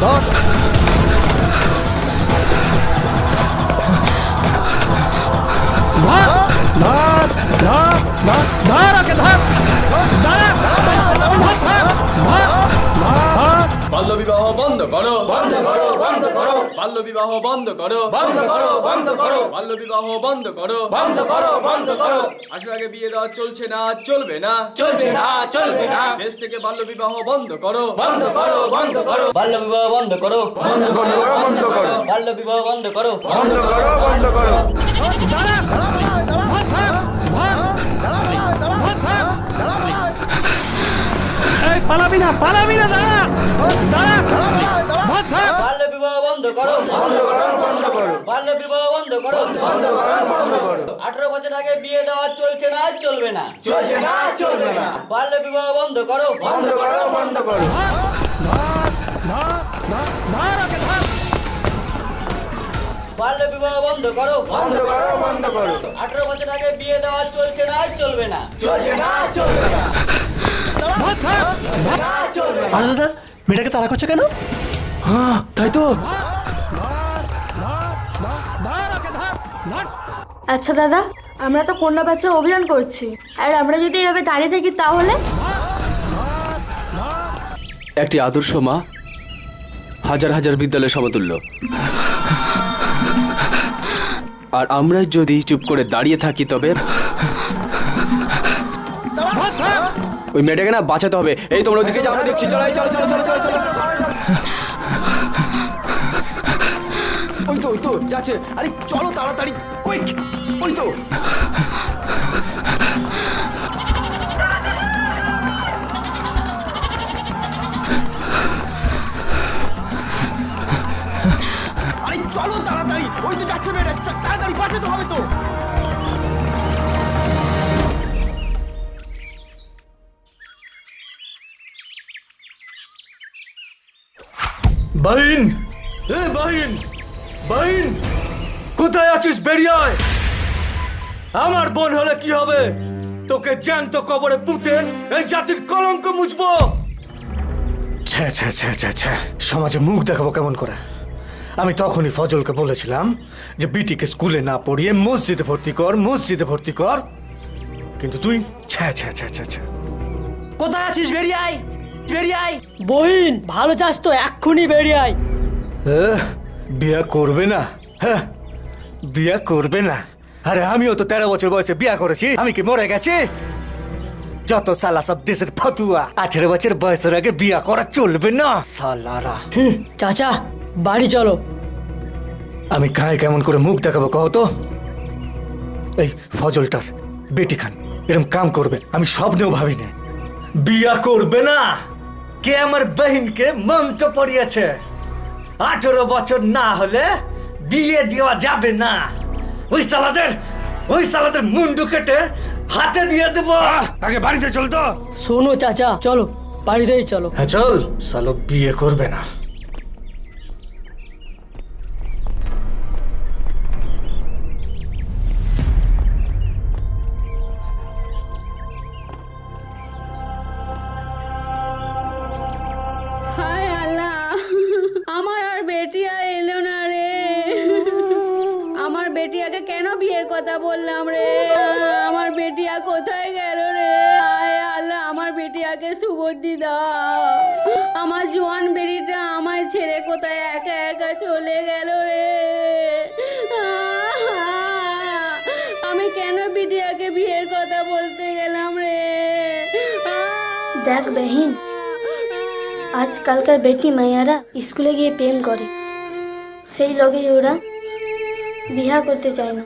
너 বিবাহ বন্ধ করো বন্ধ করো বন্ধ করো বাল্য বিবাহ বন্ধ করো বন্ধ করো বন্ধ করো বাল্য বিবাহ বন্ধ করো বন্ধ করো বন্ধ করো আসার আগে বিয়ে দেওয়া চলছে না চলবে না চলছে না চলবে না দেশ থেকে বাল্য বিবাহ বন্ধ করো বন্ধ করো বন্ধ করো বাল্য বিবাহ বন্ধ করো বন্ধ করো বন্ধ করো বাল্য বিবাহ বন্ধ করো বন্ধ করো বন্ধ করো পালাবি না পালাবি না দাঁড়া। দাঁড়া। বাল্য বিবাহ বন্ধ করো। বন্ধ করো বন্ধ করো। বাল্য বিবাহ বন্ধ করো। বন্ধ করো বন্ধ করো। আঠারো বছর আগে বিয়ে দেওয়া চলছে না চলবে না। চলছে না চলবে না। বাল্য বিবাহ বন্ধ করো। বন্ধ করো বন্ধ করো। বাল্য বিবাহ বন্ধ করো। বন্ধ করো বন্ধ করো। আঠারো বছর আগে বিয়ে দেওয়া চলছে না চলবে না। চলছে না চলবে না। আরে দাদা মেয়েটাকে তাড়া করছে কেন? হ্যাঁ তাই তো। আচ্ছা দাদা আমরা তো কন্যা বাচ্চা অভিযান করছি। আর আমরা যদি এভাবে দাঁড়িয়ে থাকি তাহলে? একটি আদর্শ মা হাজার হাজার বিদ্যালয়ের সমতুল্য। আর আমরা যদি চুপ করে দাঁড়িয়ে থাকি তবে ওই মেয়েটাকে না বাঁচাতে হবে। এই তোমরা ওদিকে যাও দেখছি। চলো চলো চলো চলো চলো ওই তো ওই তো, যাচ্ছে। আরে চলো তাড়াতাড়ি কুইক ওই তো। আরে চলো তাড়াতাড়ি, ওই তো যাচ্ছে মেয়েটা। তাড়াতাড়ি বাঁচাতে হবে তো। বাহিন এ বাহিন বাহিন কোথায় আছিস বেরিয়ে আয় আমার বোন হলে কি হবে? তোকে জ্যান্ত কবরে পুঁতে এই জাতির কলঙ্ক মুছবো। ছ্যা ছ্যা ছ্যা ছ্যা ছ্যা সমাজে মুখ দেখাবো কেমন করে? আমি তখনই ফজলকে বলেছিলাম যে বিটিকে স্কুলে না পড়িয়ে মসজিদে ভর্তি কর মসজিদে ভর্তি কর। কিন্তু তুই ছ্যা ছ্যা ছ্যা ছ্যা ছ্যা কোথায় আছিস বেরিয়ে আয় বেরিয়ে আয়। বহিন ভালো চাস তো এক্ষুনি বেরিয়ে আয়। বিয়া করবে না? হ্যাঁ বিয়া করবে না? আরে আমিও তো তেরো বছর বয়সে বিয়া করেছি। আমি কি মরে গেছি? যত সালা সব দেশের ফতুয়া। আঠেরো বছর বয়সের আগে বিয়া করা চলবে না সালারা। চাচা বাড়ি চলো। আমি কায় কেমন করে মুখ দেখাবো কহ তো? এই ফজলটার বেটি খান এরকম কাম করবে আমি স্বপ্নেও ভাবি না বিয়া করবে না? কে আমার বহিনকে মন্ত্র পড়িয়েছে? আঠেরো বছর না হলে বিয়ে দেওয়া যাবে না। ওই সালাদের ওই সালাদের মুন্ডু কেটে হাতে দিয়ে দেবো। আগে বাড়িতে চল তো। শোনো চাচা চলো বাড়িতেই চলো। হ্যাঁ চল। সালো বিয়ে করবে না। বেটিয়াকে সুবুদ্ধি দাও। আমার জোয়ান বেটিটা আমায় ছেড়ে কোথায় একা একা চলে গেল রে? আমি কেন বিটিয়াকে বিয়ের কথা বলতে গেলাম রে? দেখ বেহিন আজকালকার বেটি মাইয়ারা স্কুলে গিয়ে প্রেম করে। সেই লগেই ওরা বিয়া করতে চায় না।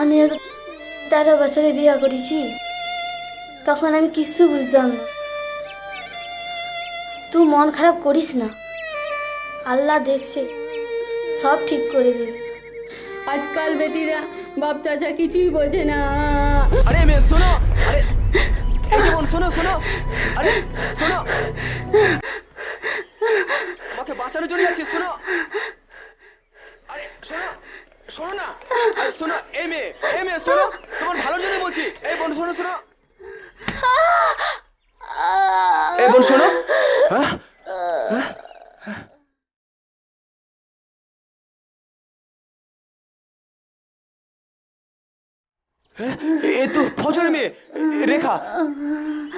আমি তেরো বছরে বিয়া করেছি। তখন আমি কিচ্ছু বুঝতাম না। তুই মন খারাপ করিস না। আল্লাহ দেখছে সব ঠিক করে দেবে। আজকাল বেটিরা বাপ চাচা কিছুই বোঝে না। আরে মেয়ে শোনো। আরে এই যে বোন শোনো শোনো। আরে শোনো। আমাকে বাঁচানোর জন্য আছিস শোনো। আরে শোনো শোনো না। আরে শোনো এই মেয়ে এই মেয়ে শোনো। তোমার ভালোর জন্য বলছি। এই বোন শোনো শোনো। এ বোন শোনো হ্যাঁ? হ্যাঁ? এ তো ফজরের মেয়ে রেখা।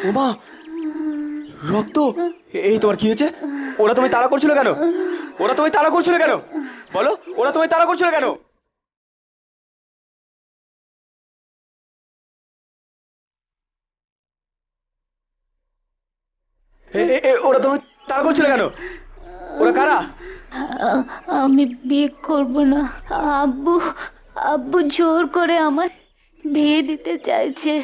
ওমা রক্ত? এই তোমার কি হয়েছে? ওরা তুমি তাড়া করছিল কেন? ওরা তুমি তাড়া করছিল কেন? বলো ওরা তুমি তাড়া করছিল কেন এ- এ- এ, ওরা তুমি তাড়া করছিল কেন? ওরা কারা? আমি বিয়ে করব না। আব্বু আব্বু জোর করে আমার বিয়ে দিতে চাইছে।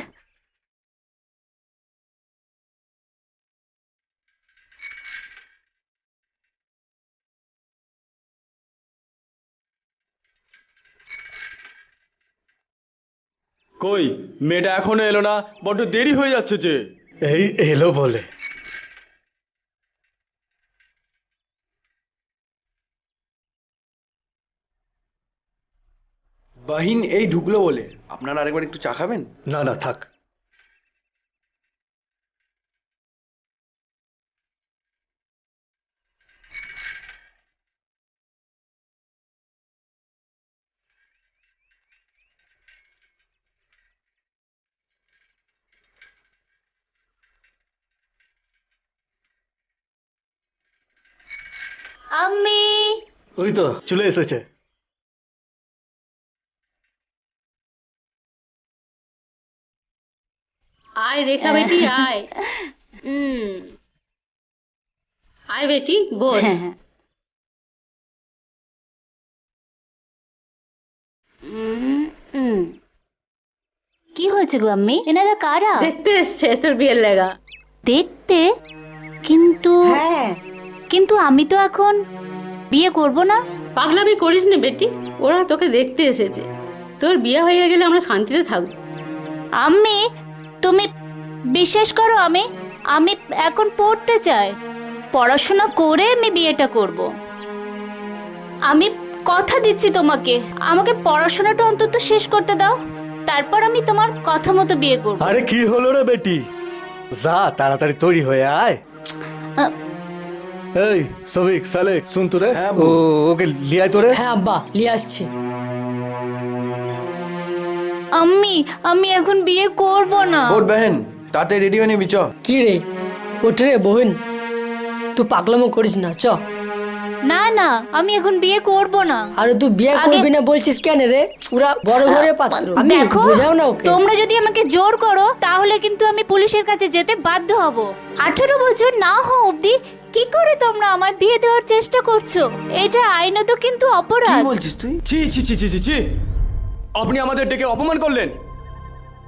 কই মেয়েটা এখনও এলো না বড্ড দেরি হয়ে যাচ্ছে যে। এই এলো বলে। বাহিন এই ঢুকলো বলে। আপনারা আরেকবার একটু চা খাবেন? না না থাক। আমি ওই তো চলে এসেছে। আয় রেখা বেটি আয়। হুম আয় বেটি বল। কি হয়েছে গো আম্মি? এনারা কারা? দেখতে এসছে তোর বিয়ের লেগা। দেখতে? কিন্তু কিন্তু আমি তো এখন বিয়ে করব না। পাগলামি করিস না বেটি ওরা তোকে দেখতে এসেছে। তোর বিয়ে হয়ে গেলে আমরা শান্তিতে থাকব। আম্মি তুমি বিশ্বাস করো আমি আমি এখন পড়তে চাই। পড়াশোনা করে আমি বিয়েটা করব। আমি কথা দিচ্ছি তোমাকে। আমাকে পড়াশোনাটা অন্তত শেষ করতে দাও। তারপর আমি তোমার কথা মতো বিয়ে করব। আরে কি হলো রে বেটি? যা তাড়াতাড়ি তৈরি হয়ে আয়। এই সবিক সালেক শুন তো রে। ও ওকে লিয়াই তো রে হ্যাঁ আব্বা নিয়ে আসছি। আম্মি আমি এখন বিয়ে করব না। ওর বেহেন। তাতে রেডি হয়ে নিবি চ। কি রে? ওঠে রে বোন তুই পাগলামো করিস না চ। না না আমি এখন বিয়ে করব না। আরে তুই বিয়ে করবি না বলছিস কেন রে? পুরা বড় ঘরে পাত্র। আমি দেখো বোঝাও না ওকে। তোমরা যদি আমাকে জোর করো তাহলে কিন্তু আমি পুলিশের কাছে যেতে বাধ্য হব। আঠেরো বছর না হওয়া অবধি কি করে তোমরা আমায় বিয়ে দেওয়ার চেষ্টা করছ? এটা আইনত কিন্তু অপরাধ। কি বলছিস তুই? ছি ছি ছি ছি ছি ছি। আপনি আমাদের ডেকে অপমান করলেন।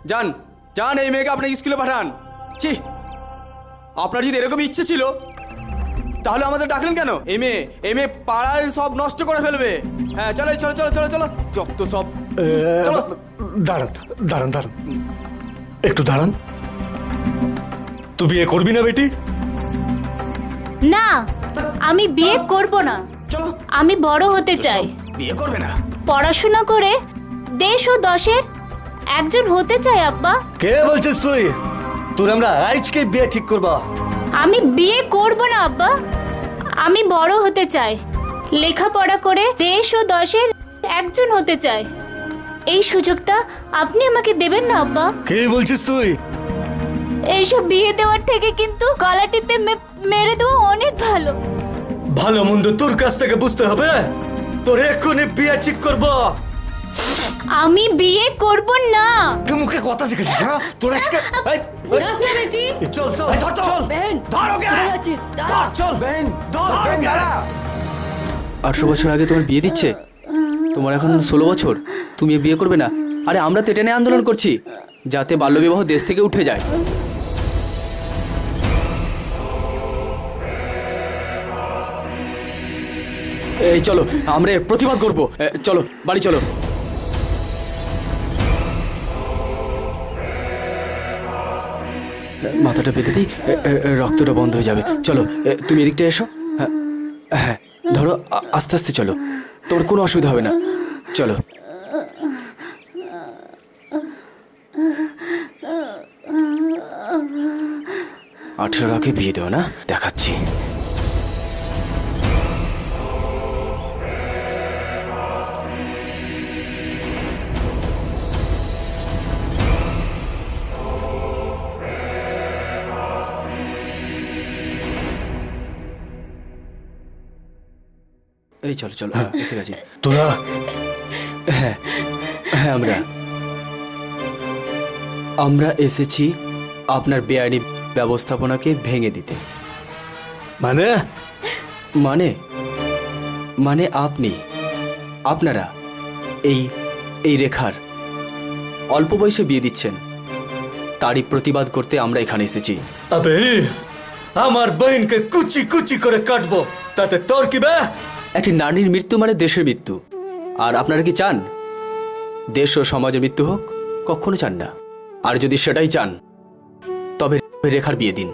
যান। যান এই মেয়েকে আপনি স্কুলে পাঠান। ছি আপনার যদি এরকম ইচ্ছে ছিল তাহলে আমাদের ডাকলেন কেন? এই মেয়ে এই মেয়ে পাড়ার সব নষ্ট করে ফেলবে। হ্যাঁ চলো চলো চলো চলো চলো যত সব। চলো। দাঁড়ান দাঁড়ান দাঁড়ান। একটু দাঁড়ান। তুই বিয়ে করবি না বেটি? না আমি বিয়ে করব না। চলো। আমি বড় হতে চাই। বিয়ে করবে না। পড়াশোনা করে দেশ ও দশের একজন হতে চাই আব্বা। কে বলছিস তুই? তোর আমরা আজকে বিয়ে ঠিক করবা। আমি বিয়ে করব না আব্বা। আমি বড় হতে চাই। লেখাপড়া করে দেশ ও দশের একজন হতে চাই। এই সুযোগটা আপনি আমাকে দেবেন না আব্বা। কে বলছিস তুই? এইসব বিয়ে দেওয়ার থেকে কিন্তু গলা টিপে মেরে দেওয়া অনেক ভালো। ভালো মন্দ তোর কাছ থেকে বুঝতে হবে? তোর এক্ষুনি বিয়ে ঠিক করব। আমি বিয়ে করব না। তুই মুখে কথা শিখেছিস হ্যাঁ? তোর আজকে এই, এই, যাস না বেটি? চল চল চল। বেন ধর ওকে। কোথায় যাচ্ছিস? দাঁড়া। চল। বেন ধর ওকে। আটশো বছর আগে তোমার বিয়ে দিচ্ছে। তোমার এখন ষোলো বছর। তুমি এ বিয়ে করবে না। আরে আমরা তো এটা নিয়ে আন্দোলন করছি। যাতে বাল্যবিবাহ দেশ থেকে উঠে যায়। এই চলো আমরা এর প্রতিবাদ করব। চলো বাড়ি চলো। মাথাটা পেতেতেই রক্তটা বন্ধ হয়ে যাবে। চলো তুমি এদিকটা এসো। হ্যাঁ, হ্যাঁ ধরো আস্তে আস্তে চলো। তোমার কোনো অসুবিধা হবে না। চলো। আঠেরো রাখে বিয়ে দেও না, দেখাচ্ছি। এই চলো চলো এসে গেছি। তোরা? হ্যাঁ হ্যাঁ আমরা। আমরা এসেছি আপনার বেআইনি ব্যবস্থাপনাকে ভেঙে দিতে। মানে? মানে? মানে আপনি আপনারা এই এই রেখার অল্প বয়সে বিয়ে দিচ্ছেন। তারই প্রতিবাদ করতে আমরা এখানে এসেছি। আবে আমার বহিনকে কুচি কুচি করে কাটবো। তাতে তোর কি বে একটি নারীর মৃত্যু মানে দেশের মৃত্যু। আর আপনারা কি চান? দেশ ও সমাজের মৃত্যু হোক কখনো চান না। আর যদি সেটাই চান তবে রেখার বিয়ে দিন।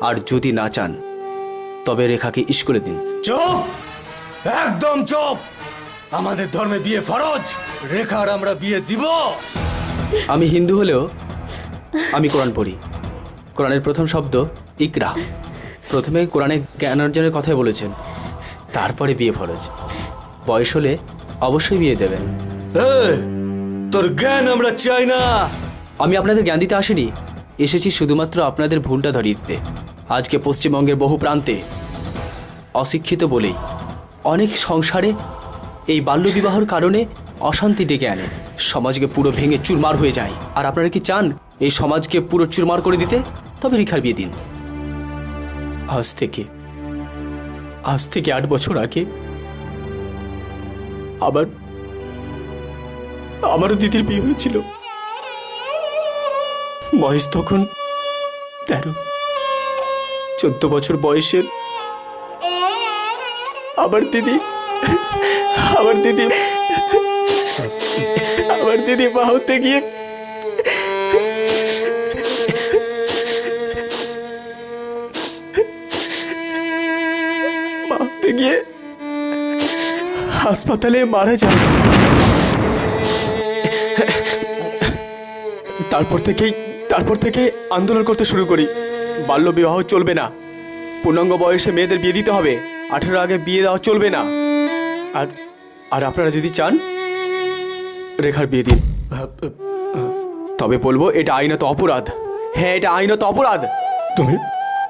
আর যদি না চান তবে রেখাকে স্কুলে দিন। চুপ! একদম চুপ! আমাদের ধর্মে বিয়ে ফরজ রেখার আমরা বিয়ে দিব। আমি হিন্দু হলেও আমি কোরআন পড়ি। কোরআনের প্রথম শব্দ ইকরা। প্রথমে কোরআনে জ্ঞান অর্জনের কথাই বলেছেন। তারপরে বিয়ে ফরজ। বয়স হলে অবশ্যই বিয়ে দেবেন। তোর জ্ঞান আমরা চাই না। আমি আপনাদের জ্ঞান দিতে আসিনি। এসেছি শুধুমাত্র আপনাদের ভুলটা ধরিয়ে দিতে। আজকে পশ্চিমবঙ্গের বহু প্রান্তে অশিক্ষিত বলেই অনেক সংসারে এই বাল্যবিবাহর কারণে অশান্তি ডেকে আনে। সমাজকে পুরো ভেঙে চুরমার হয়ে যায়। আর আপনারা কি চান এই সমাজকে পুরো চুরমার করে দিতে? তবে রেখার বিয়ে দিন। আজ থেকে আজ থেকে আট বছর আগে আবার আমারও দিদির বিয়ে হয়েছিল। বয়স তখন তেরো। চোদ্দ বছর বয়সের আবার দিদি, আমার দিদি আমার দিদি মা হতে গিয়ে হাসপাতালে মারা যায়। তারপর থেকেই, তারপর থেকে আন্দোলন করতে শুরু করি। বাল্য বিবাহ চলবে না। পূর্ণাঙ্গ বয়সে মেয়েদের বিয়ে দিতে হবে। আঠেরো আগে বিয়ে দেওয়া চলবে না। আর আর আপনারা যদি চান, রেখার বিয়ে দিন। তবে বলব, এটা আইনত অপরাধ। হ্যাঁ এটা আইনত অপরাধ। তুমি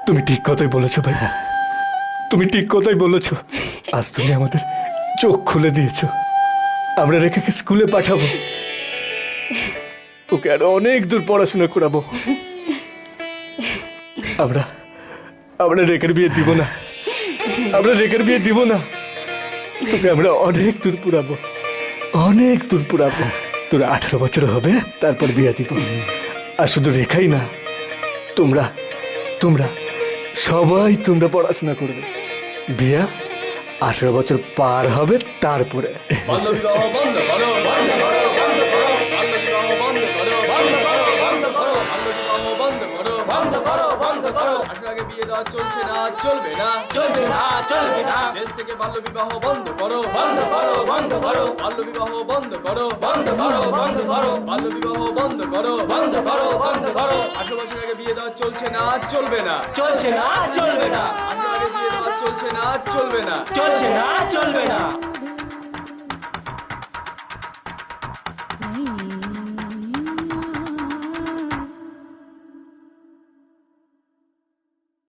তুমি ঠিক কথাই বলেছ ভাই। তুমি ঠিক কথাই বলেছ। আজ তুমি আমাদের চোখ খুলে দিয়েছ। আমরা রেখাকে স্কুলে পাঠাবো। ওকে আরও অনেক দূর পড়াশোনা করাবো। আমরা আমরা রেখার বিয়ে দিব না। আমরা রেখার বিয়ে দিব না। তোকে আমরা অনেক দূর পুরাবো। অনেক দূর পুরাবো। তোর আঠারো বছর হবে, তারপর বিয়ে দিব। আর শুধু রেখাই না, তোমরা তোমরা, সবাই তোমরা পড়াশোনা করবে। বিয়া আঠেরো বছর পার হবে তারপরে। বাল্য বিবাহ বন্ধ করো বন্ধ বন্ধ করো বন্ধ করো বন্ধ করো বন্ধ করো বাল্য বিবাহ বন্ধ করো বন্ধ করো বন্ধ করো আসার আগে বিয়ে দেওয়া চলছে না চলবে না। চলছে না চলবে না। দেশ থেকে বাল্য বিবাহ বন্ধ করো বন্ধ করো বন্ধ করো বাল্য বিবাহ বন্ধ করো বন্ধ করো বন্ধ করো বাল্য বিবাহ বন্ধ করো বন্ধ করো বন্ধ করো আঠারো বছর আগে বিয়ে দেওয়া চলছে না চলবে না চলছে না চলবে না আঠারো আগে চলছে না চলবে না। চলছে না চলবে না।